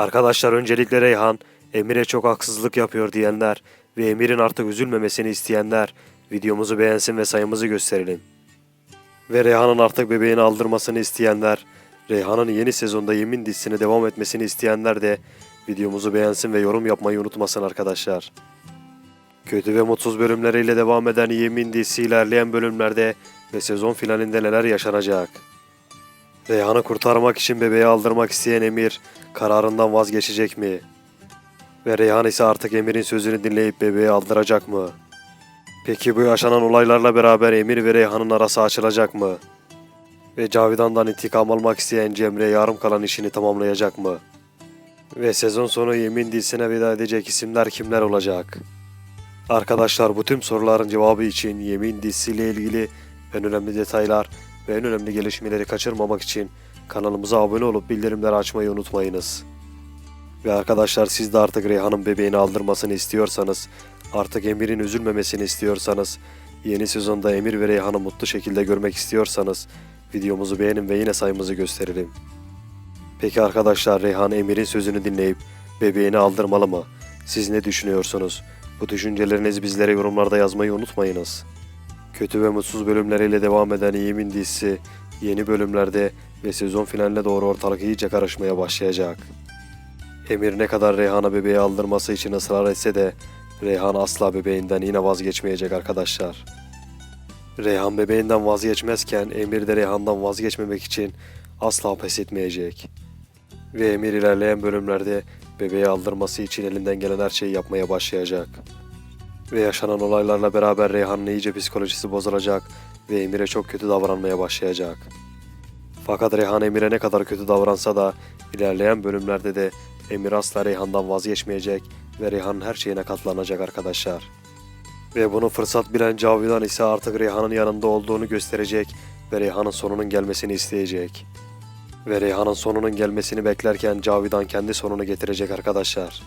Arkadaşlar öncelikle Reyhan, Emir'e çok haksızlık yapıyor diyenler ve Emir'in artık üzülmemesini isteyenler videomuzu beğensin ve sayımızı gösterelim. Ve Reyhan'ın artık bebeğini aldırmasını isteyenler, Reyhan'ın yeni sezonda yemin dizisine devam etmesini isteyenler de videomuzu beğensin ve yorum yapmayı unutmasın arkadaşlar. Kötü ve mutsuz bölümleriyle devam eden Yemin dizisi ilerleyen bölümlerde ve sezon finalinde neler yaşanacak? Reyhan'ı kurtarmak için bebeği aldırmak isteyen Emir kararından vazgeçecek mi? Ve Reyhan ise artık Emir'in sözünü dinleyip bebeği aldıracak mı? Peki bu yaşanan olaylarla beraber Emir ve Reyhan'ın arası açılacak mı? Ve Cavidan'dan intikam almak isteyen Cemre yarım kalan işini tamamlayacak mı? Ve sezon sonu Yemin dizisine veda edecek isimler kimler olacak? Arkadaşlar bu tüm soruların cevabı için Yemin dizisiyle ilgili en önemli detaylar ve en önemli gelişmeleri kaçırmamak için kanalımıza abone olup bildirimleri açmayı unutmayınız. Ve arkadaşlar siz de artık Reyhan'ın bebeğini aldırmasını istiyorsanız, artık Emir'in üzülmemesini istiyorsanız, yeni sezonda Emir ve Reyhan'ı mutlu şekilde görmek istiyorsanız videomuzu beğenin ve yine sayımızı gösterelim. Peki arkadaşlar Reyhan Emir'in sözünü dinleyip bebeğini aldırmalı mı? Siz ne düşünüyorsunuz? Bu düşüncelerinizi bizlere yorumlarda yazmayı unutmayınız. Kötü ve mutsuz bölümleriyle devam eden Yemin dizisi yeni bölümlerde ve sezon finaline doğru ortalık iyice karışmaya başlayacak. Emir ne kadar Reyhan'a bebeği aldırması için ısrar etse de Reyhan asla bebeğinden yine vazgeçmeyecek arkadaşlar. Reyhan bebeğinden vazgeçmezken Emir de Reyhan'dan vazgeçmemek için asla pes etmeyecek. Ve Emir ilerleyen bölümlerde bebeği aldırması için elinden gelen her şeyi yapmaya başlayacak. Ve yaşanan olaylarla beraber Reyhan'ın iyice psikolojisi bozulacak ve Emir'e çok kötü davranmaya başlayacak. Fakat Reyhan Emir'e ne kadar kötü davransa da ilerleyen bölümlerde de Emir asla Reyhan'dan vazgeçmeyecek ve Reyhan'ın her şeyine katlanacak arkadaşlar. Ve bunu fırsat bilen Cavidan ise artık Reyhan'ın yanında olduğunu gösterecek ve Reyhan'ın sonunun gelmesini isteyecek. Ve Reyhan'ın sonunun gelmesini beklerken Cavidan kendi sonunu getirecek arkadaşlar.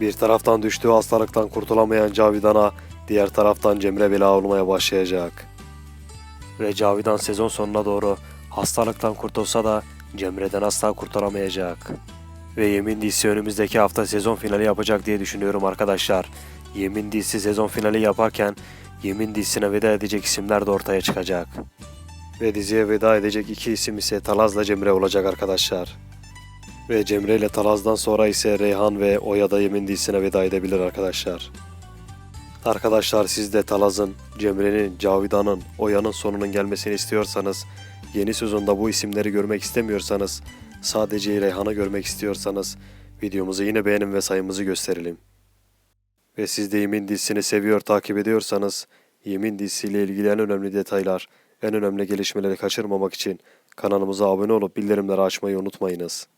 Bir taraftan düştüğü hastalıktan kurtulamayan Cavidan'a diğer taraftan Cemre bela olmaya başlayacak. Ve Cavidan sezon sonuna doğru hastalıktan kurtulsa da Cemre'den asla kurtulamayacak. Ve Yemin dizisi önümüzdeki hafta sezon finali yapacak diye düşünüyorum arkadaşlar. Yemin dizisi sezon finali yaparken Yemin dizisine veda edecek isimler de ortaya çıkacak. Ve diziye veda edecek iki isim ise Talaz'la Cemre olacak arkadaşlar. Ve Cemre ile Talaz'dan sonra ise Reyhan ve Oya da Yemin dizisine veda edebilir arkadaşlar. Arkadaşlar siz de Talaz'ın, Cemre'nin, Cavidan'ın, Oya'nın sonunun gelmesini istiyorsanız, yeni sezonda bu isimleri görmek istemiyorsanız, sadece Reyhan'ı görmek istiyorsanız, videomuzu yine beğenin ve sayımızı gösterelim. Ve siz de Yemin dizisini seviyor, takip ediyorsanız, Yemin dizisiyle ilgili en önemli detaylar, en önemli gelişmeleri kaçırmamak için kanalımıza abone olup bildirimleri açmayı unutmayınız.